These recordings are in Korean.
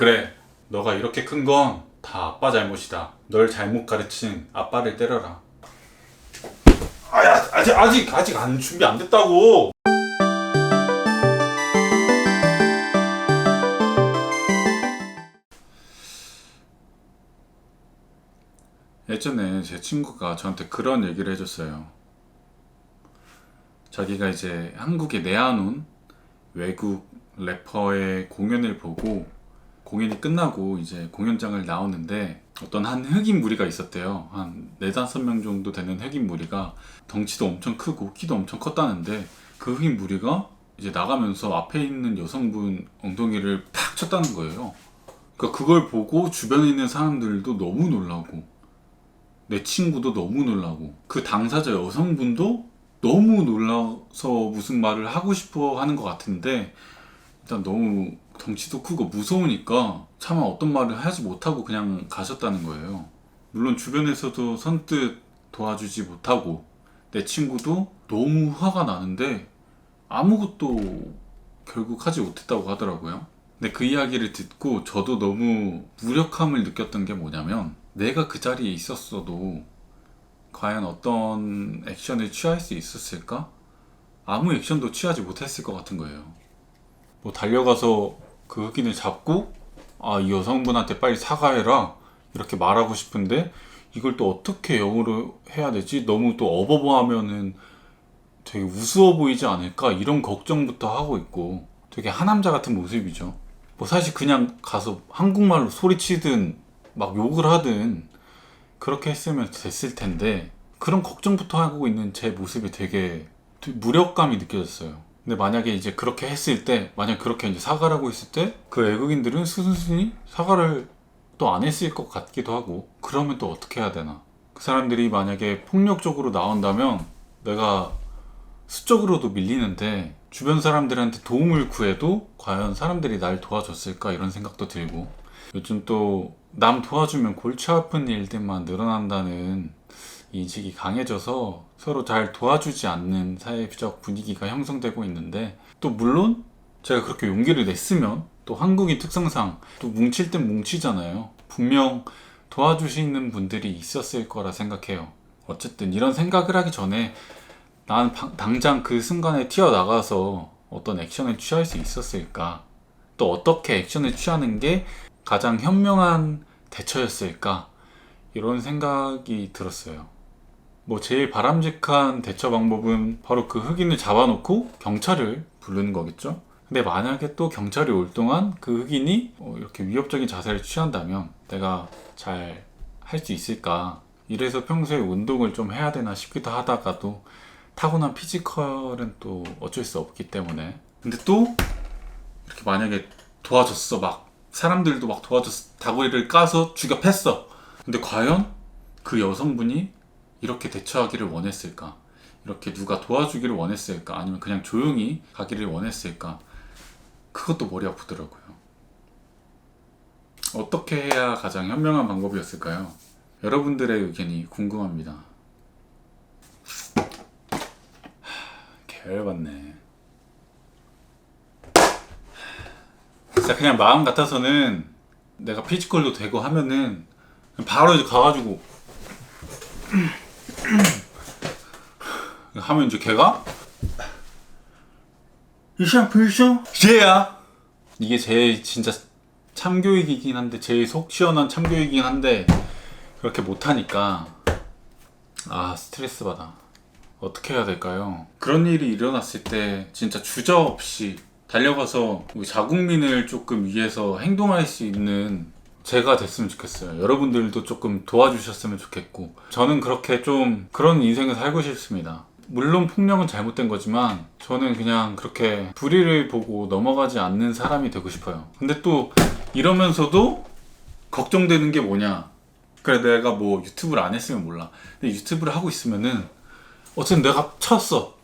그래, 너가 이렇게 큰 건 다 아빠 잘못이다. 널 잘못 가르친 아빠를 때려라. 아야, 아직 아직 아직 안 준비 안 됐다고. 예전에 제 친구가 저한테 그런 얘기를 해줬어요. 자기가 이제 한국에 내한 온 외국 래퍼의 공연을 보고 공연이 끝나고 이제 공연장을 나오는데 어떤 한 흑인 무리가 있었대요. 한 네다섯 명 정도 되는 흑인 무리가 덩치도 엄청 크고 키도 엄청 컸다는데 그 흑인 무리가 이제 나가면서 앞에 있는 여성분 엉덩이를 팍 쳤다는 거예요. 그러니까 그걸 보고 주변에 있는 사람들도 너무 놀라고 내 친구도 너무 놀라고 그 당사자 여성분도 너무 놀라서 무슨 말을 하고 싶어 하는 것 같은데 일단 너무 덩치도 크고 무서우니까 차마 어떤 말을 하지 못하고 그냥 가셨다는 거예요. 물론 주변에서도 선뜻 도와주지 못하고 내 친구도 너무 화가 나는데 아무것도 결국 하지 못했다고 하더라고요. 근데 그 이야기를 듣고 저도 너무 무력함을 느꼈던 게 뭐냐면 내가 그 자리에 있었어도 과연 어떤 액션을 취할 수 있었을까? 아무 액션도 취하지 못했을 것 같은 거예요. 뭐 달려가서 그 흑인을 잡고 아 이 여성분한테 빨리 사과해라 이렇게 말하고 싶은데 이걸 또 어떻게 영어로 해야 되지? 너무 또 어버버하면은 되게 우스워 보이지 않을까 이런 걱정부터 하고 있고 되게 하남자 같은 모습이죠. 뭐 사실 그냥 가서 한국말로 소리치든 막 욕을 하든 그렇게 했으면 됐을 텐데 그런 걱정부터 하고 있는 제 모습이 되게 무력감이 느껴졌어요. 근데 만약에 이제 그렇게 했을 때, 만약 그렇게 이제 사과를 하고 있을 때, 그 외국인들은 순순히 사과를 또 안 했을 것 같기도 하고, 그러면 또 어떻게 해야 되나? 그 사람들이 만약에 폭력적으로 나온다면, 내가 수적으로도 밀리는데, 주변 사람들한테 도움을 구해도 과연 사람들이 날 도와줬을까? 이런 생각도 들고, 요즘 또 남 도와주면 골치 아픈 일들만 늘어난다는 인식이 강해져서 서로 잘 도와주지 않는 사회적 분위기가 형성되고 있는데 또 물론 제가 그렇게 용기를 냈으면 또 한국인 특성상 또 뭉칠 땐 뭉치잖아요. 분명 도와주시는 분들이 있었을 거라 생각해요. 어쨌든 이런 생각을 하기 전에 난 방- 당장 그 순간에 튀어나가서 어떤 액션을 취할 수 있었을까? 또 어떻게 액션을 취하는 게 가장 현명한 대처였을까? 이런 생각이 들었어요. 뭐 제일 바람직한 대처 방법은 바로 그 흑인을 잡아놓고 경찰을 부르는 거겠죠. 근데 만약에 또 경찰이 올 동안 그 흑인이 어, 이렇게 위협적인 자세를 취한다면 내가 잘 할 수 있을까? 이래서 평소에 운동을 좀 해야 되나 싶기도 하다가도 타고난 피지컬은 또 어쩔 수 없기 때문에 근데 또 이렇게 만약에 도와줬어 막 사람들도 막 도와줬어 다구리를 까서 죽여 팼어 근데 과연 그 여성분이 이렇게 대처하기를 원했을까? 이렇게 누가 도와주기를 원했을까? 아니면 그냥 조용히 가기를 원했을까? 그것도 머리 아프더라고요. 어떻게 해야 가장 현명한 방법이었을까요? 여러분들의 의견이 궁금합니다. 개열받네. 진짜 그냥 마음 같아서는 내가 피지컬도 되고 하면은 바로 이제 가가지고 하면 이제 걔가 이상 불쇼 얘야 이게 제일 진짜 참교육이긴 한데 제일 속 시원한 참교육이긴 한데 그렇게 못하니까 아 스트레스 받아 어떻게 해야 될까요? 그런 일이 일어났을 때 진짜 주저 없이 달려가서 우리 자국민을 조금 위해서 행동할 수 있는 제가 됐으면 좋겠어요. 여러분들도 조금 도와주셨으면 좋겠고 저는 그렇게 좀 그런 인생을 살고 싶습니다. 물론 폭력은 잘못된 거지만 저는 그냥 그렇게 불의를 보고 넘어가지 않는 사람이 되고 싶어요. 근데 또 이러면서도 걱정되는 게 뭐냐? 그래 내가 뭐 유튜브를 안 했으면 몰라. 근데 유튜브를 하고 있으면은 어쨌든 내가 쳤어.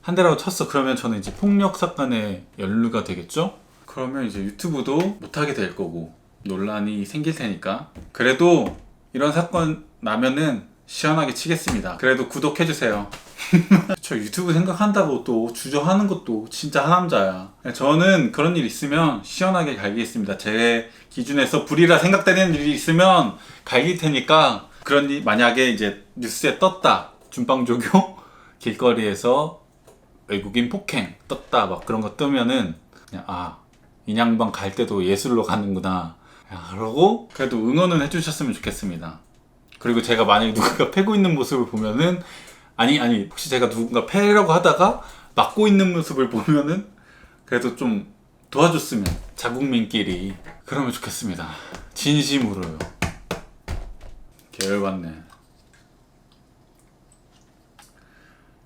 한 대라도 쳤어. 그러면 저는 이제 폭력 사건에 연루가 되겠죠? 그러면 이제 유튜브도 못하게 될 거고 논란이 생길 테니까 그래도 이런 사건 나면은 시원하게 치겠습니다. 그래도 구독해주세요. 저 유튜브 생각한다고 또 주저하는 것도 진짜 하남자야. 저는 그런 일 있으면 시원하게 갈기겠습니다. 제 기준에서 불이라 생각되는 일이 있으면 갈길 테니까 그런 일 만약에 이제 뉴스에 떴다. 준빵조교 길거리에서 외국인 폭행 떴다 막 그런 거 뜨면은 그냥 아 인양반 갈 때도 예술로 가는구나. 야, 그러고 그래도 응원은 해주셨으면 좋겠습니다. 그리고 제가 만약에 누군가 패고 있는 모습을 보면은 아니 아니 혹시 제가 누군가 패려고 하다가 막고 있는 모습을 보면은 그래도 좀 도와줬으면 자국민끼리 그러면 좋겠습니다. 진심으로요. 계열받네.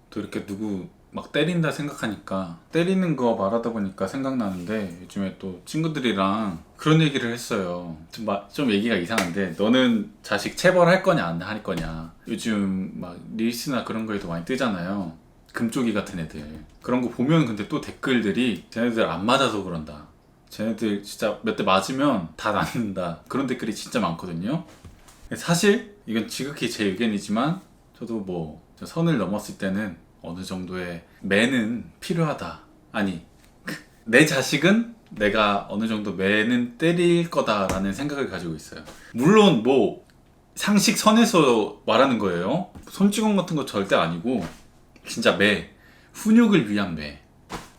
또 이렇게 누구 막 때린다 생각하니까 때리는 거 말하다 보니까 생각나는데 요즘에 또 친구들이랑 그런 얘기를 했어요. 좀, 마- 좀 얘기가 이상한데 너는 자식 체벌할 거냐 안 할 거냐. 요즘 막 릴스나 그런 거에도 많이 뜨잖아요. 금쪽이 같은 애들 그런 거 보면 근데 또 댓글들이 쟤네들 안 맞아서 그런다. 쟤네들 진짜 몇 대 맞으면 다 낫는다. 그런 댓글이 진짜 많거든요. 사실 이건 지극히 제 의견이지만 저도 뭐저 선을 넘었을 때는 어느 정도의 매는 필요하다. 아니 내 자식은 내가 어느 정도 매는 때릴 거다라는 생각을 가지고 있어요. 물론 뭐 상식 선에서 말하는 거예요. 손찌검 같은 거 절대 아니고 진짜 매 훈육을 위한 매.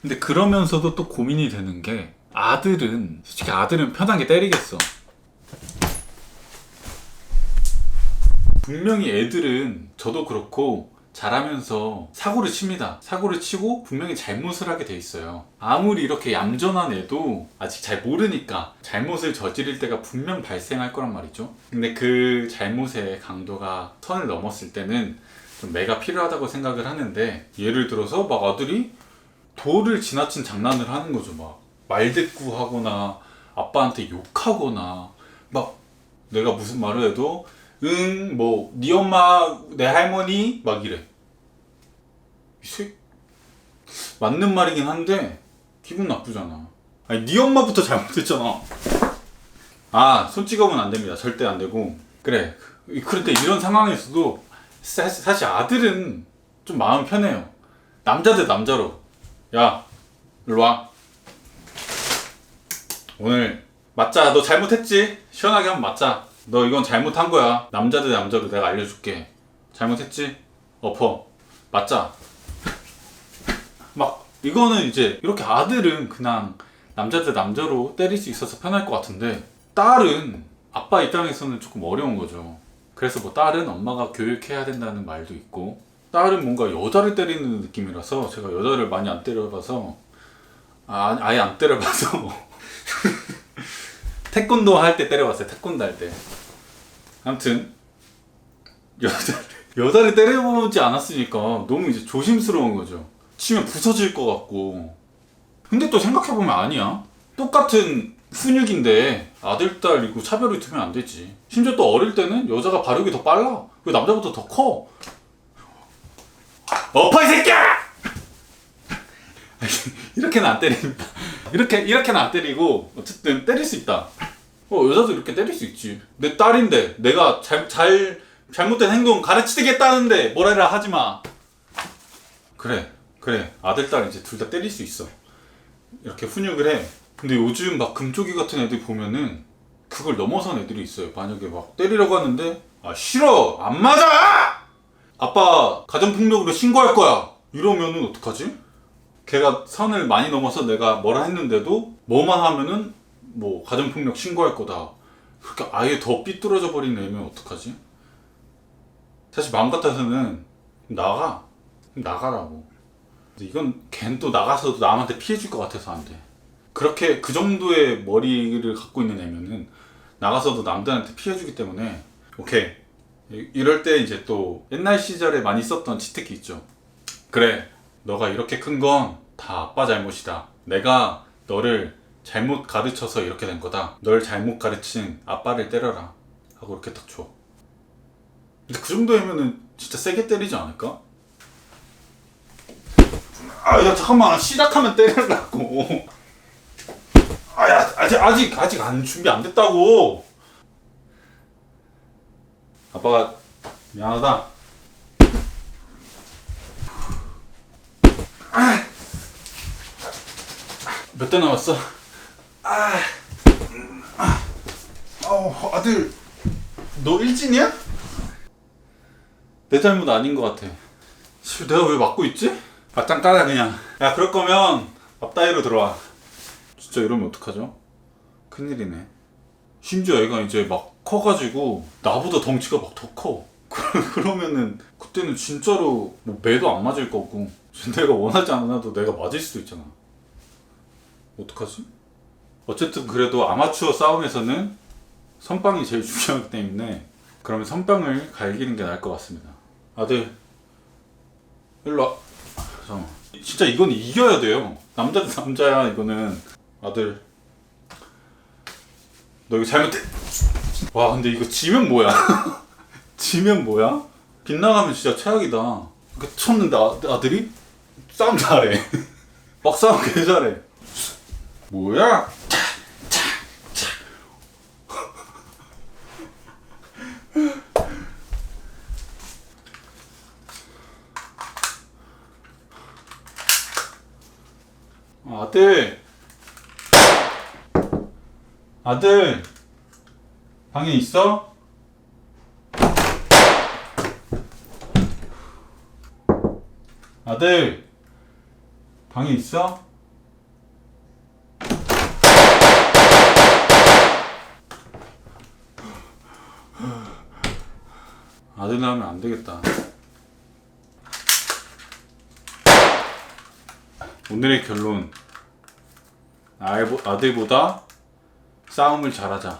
근데 그러면서도 또 고민이 되는 게 아들은 솔직히 아들은 편하게 때리겠어. 분명히 애들은 저도 그렇고 자라면서 사고를 칩니다. 사고를 치고 분명히 잘못을 하게 돼 있어요. 아무리 이렇게 얌전한 애도 아직 잘 모르니까 잘못을 저지를 때가 분명 발생할 거란 말이죠. 근데 그 잘못의 강도가 선을 넘었을 때는 좀 매가 필요하다고 생각을 하는데 예를 들어서 막 아들이 도를 지나친 장난을 하는 거죠. 막 말대꾸하거나 아빠한테 욕하거나 막 내가 무슨 말을 해도 응 뭐 네 엄마 내 할머니 막 이래. 이 새- 맞는 말이긴 한데 기분 나쁘잖아. 아니 네 엄마부터 잘못했잖아. 아 손찌검은 안 됩니다. 절대 안 되고. 그래. 그런데 이런 상황에서도 사, 사실 아들은 좀 마음 편해요. 남자 대 남자로. 야 일로 와. 오늘 맞자. 너 잘못했지? 시원하게 한번 맞자 너 이건 잘못한 거야. 남자 대 남자로 내가 알려줄게. 잘못했지? 엎어 맞자. 막 이거는 이제 이렇게 아들은 그냥 남자 대 남자로 때릴 수 있어서 편할 것 같은데 딸은 아빠 입장에서는 조금 어려운 거죠. 그래서 뭐 딸은 엄마가 교육해야 된다는 말도 있고 딸은 뭔가 여자를 때리는 느낌이라서 제가 여자를 많이 안 때려봐서 아, 아예 안 때려봐서. 태권도 할 때 때려봤어요. 태권도 할 때. 아무튼 여자 여자를 때려보지 않았으니까 너무 이제 조심스러운 거죠. 치면 부서질 것 같고. 근데 또 생각해 보면 아니야. 똑같은 훈육인데 아들 딸이고 차별을 두면 안 되지. 심지어 또 어릴 때는 여자가 발육이 더 빨라. 그 남자보다 더 커. 엎어 이 새끼야! 이렇게는 안 때립니다. 이렇게 이렇게는 안 때리고 어쨌든 때릴 수 있다. 어 여자도 이렇게 때릴 수 있지. 내 딸인데 내가 잘, 잘 잘못된 행동 가르치겠다는데 뭐라 하지 마. 그래 그래 아들 딸 이제 둘 다 때릴 수 있어. 이렇게 훈육을 해. 근데 요즘 막 금쪽이 같은 애들 보면은 그걸 넘어선 애들이 있어요. 만약에 막 때리려고 하는데 아 싫어 안 맞아. 아빠 가정폭력으로 신고할 거야. 이러면은 어떡하지? 걔가 선을 많이 넘어서 내가 뭐라 했는데도 뭐만 하면은 뭐 가정폭력 신고할 거다. 그렇게 아예 더 삐뚤어져 버린 애면 어떡하지? 사실 마음 같아서는 나가. 나가라고. 근데 이건 걘 또 나가서도 남한테 피해 줄 것 같아서 안 돼. 그렇게 그 정도의 머리를 갖고 있는 애면은 나가서도 남들한테 피해 주기 때문에 오케이. 이- 이럴 때 이제 또 옛날 시절에 많이 썼던 치트키 있죠. 그래, 너가 이렇게 큰 건 다 아빠 잘못이다. 내가 너를 잘못 가르쳐서 이렇게 된 거다. 널 잘못 가르친 아빠를 때려라. 하고 이렇게 딱 줘. 근데 그 정도면은 진짜 세게 때리지 않을까? 아, 야, 잠깐만. 시작하면 때리려고. 아, 야, 아직, 아직, 아직 안, 준비 안 됐다고. 아빠가 미안하다. 몇 대 남았어? 어, 아들, 너 일진이야? 내 잘못 아닌 것 같아. 씨, 내가 왜 맞고 있지? 맞짱 까라 그냥. 야, 그럴 거면 앞다이로 들어와. 진짜 이러면 어떡하죠? 큰일이네. 심지어 애가 이제 막 커가지고 나보다 덩치가 막 더 커. 그러면은 그때는 진짜로 뭐 매도 안 맞을 거고 내가 원하지 않아도 내가 맞을 수도 있잖아. 어떡하지? 어쨌든 그래도 아마추어 싸움에서는 선빵이 제일 중요하기 때문에 그러면 선빵을 갈기는 게 나을 것 같습니다. 아들, 일로 와. 잠깐만. 진짜 이건 이겨야 돼요. 남자 대 남자야 이거는. 아들, 너 이거 잘못해. 와 근데 이거 지면 뭐야? 지면 뭐야? 빗나가면 진짜 최악이다. 그 쳤는데 아, 아들이 싸움 잘해. 막 싸움 개 잘해. 뭐야? 아들 아들 방에 있어? 아들 방에 있어? 아들 나오면 안 되겠다. 오늘의 결론. 아들보다 싸움을 잘하자.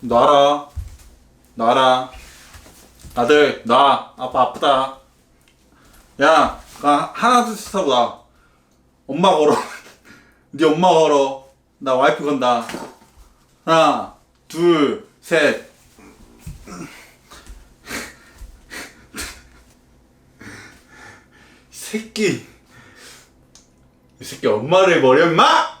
놔라. 놔라. 아들, 놔. 아빠 아프다. 야, 나 하나 둘셋 하고 나. 엄마 걸어. 네 엄마 걸어. 나 와이프 건다. 하나, 둘, 셋. 새끼. 이 새끼 엄마를 버려, 임마!